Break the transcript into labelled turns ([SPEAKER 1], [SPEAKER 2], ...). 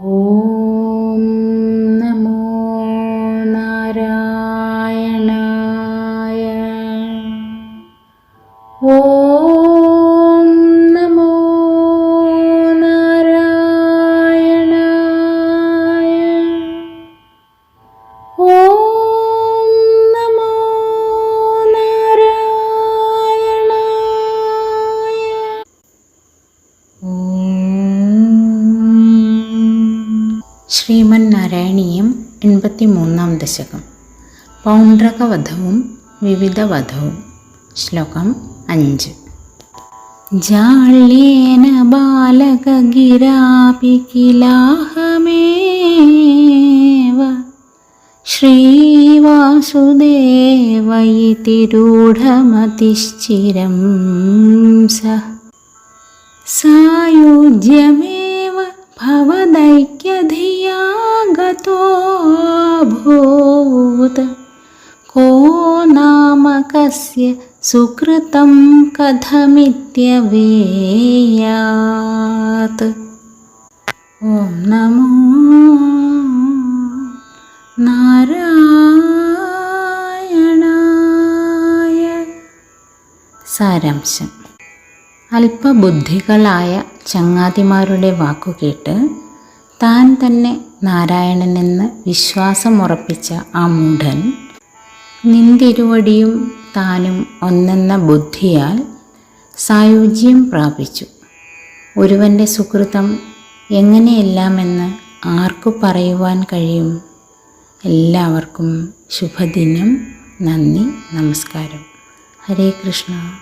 [SPEAKER 1] ഓം നമോ നാരായണായ ഓം ശ്രീമൻ നാരായണീയം എൺപത്തി മൂന്നാം ദശകം. പൗണ്ട്രകവധവും വിവിധ വധവും ശ്ലോകം അഞ്ച്. ജാള്യേന ബാലകഗിരാപി കിലാഹമേവ ശ്രീവാസുദേവ സ. സായുജ്യമേ को नाम कस्य सुकृतं कथमित्यवेयात् ॐ नमो നാരായണായ സാരാംശം അല്പബുദ്ധികളായ ചങ്ങാതിമാരുടെ വാക്കുകേട്ട് താൻ തന്നെ നാരായണനെന്ന് വിശ്വാസമുറപ്പിച്ച ആ മൂഢൻ നിന്തിരുവടിയും താനും ഒന്നെന്ന ബുദ്ധിയാൽ സായുജ്യം പ്രാപിച്ചു. ഒരുവന്റെ സുഹൃതം എങ്ങനെയെല്ലാമെന്ന് ആർക്കു പറയുവാൻ കഴിയും? എല്ലാവർക്കും ശുഭദിനം. നന്ദി. നമസ്കാരം. ഹരേ കൃഷ്ണ.